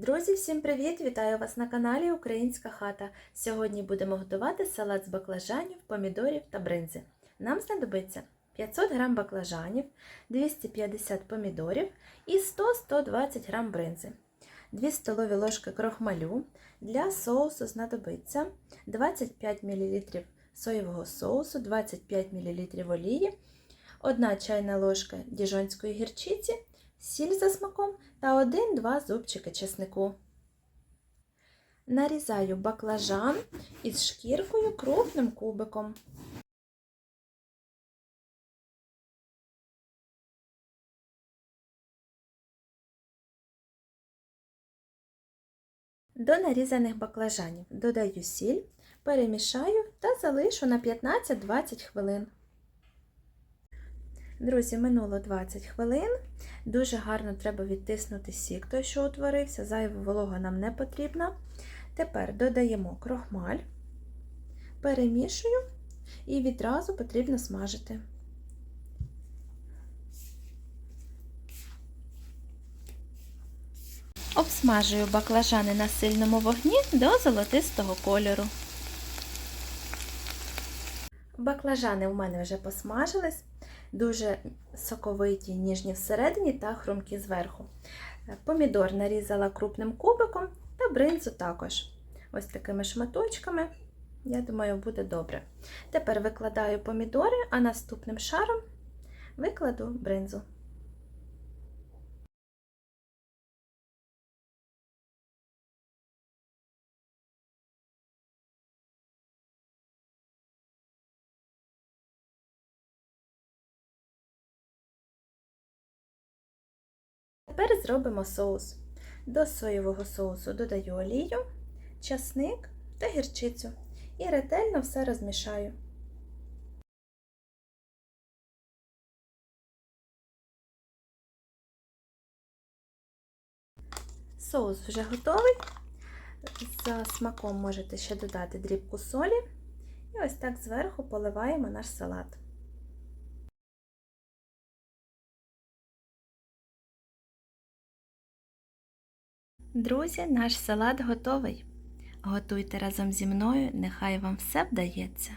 Друзі, всім привіт! Вітаю вас на каналі Українська хата. Сьогодні будемо готувати салат з баклажанів, помідорів та бринзи. Нам знадобиться 500 г баклажанів, 250 помідорів і 100-120 г бринзи. 2 столові ложки крохмалю. Для соусу знадобиться 25 мл соєвого соусу, 25 мл олії, 1 чайна ложка діжонської гірчиці, сіль за смаком та 1-2 зубчики чеснику. Нарізаю баклажан із шкіркою крупним кубиком. До нарізаних баклажанів додаю сіль, перемішаю та залишу на 15-20 хвилин. Друзі, минуло 20 хвилин. Дуже гарно треба відтиснути сік, той, що утворився, зайва волога нам не потрібна. Тепер додаємо крохмаль, перемішую і відразу потрібно смажити. Обсмажую баклажани на сильному вогні до золотистого кольору. Баклажани у мене вже посмажились, дуже соковиті, ніжні всередині та хрумкі зверху. Помідор нарізала крупним кубиком та бринзу також. Ось такими шматочками, я думаю, буде добре. Тепер викладаю помідори, а наступним шаром викладу бринзу. Тепер зробимо соус. До соєвого соусу додаю олію, часник та гірчицю і ретельно все розмішаю. Соус вже готовий. За смаком можете ще додати дрібку солі. І ось так зверху поливаємо наш салат. Друзі, наш салат готовий. Готуйте разом зі мною, нехай вам все вдається.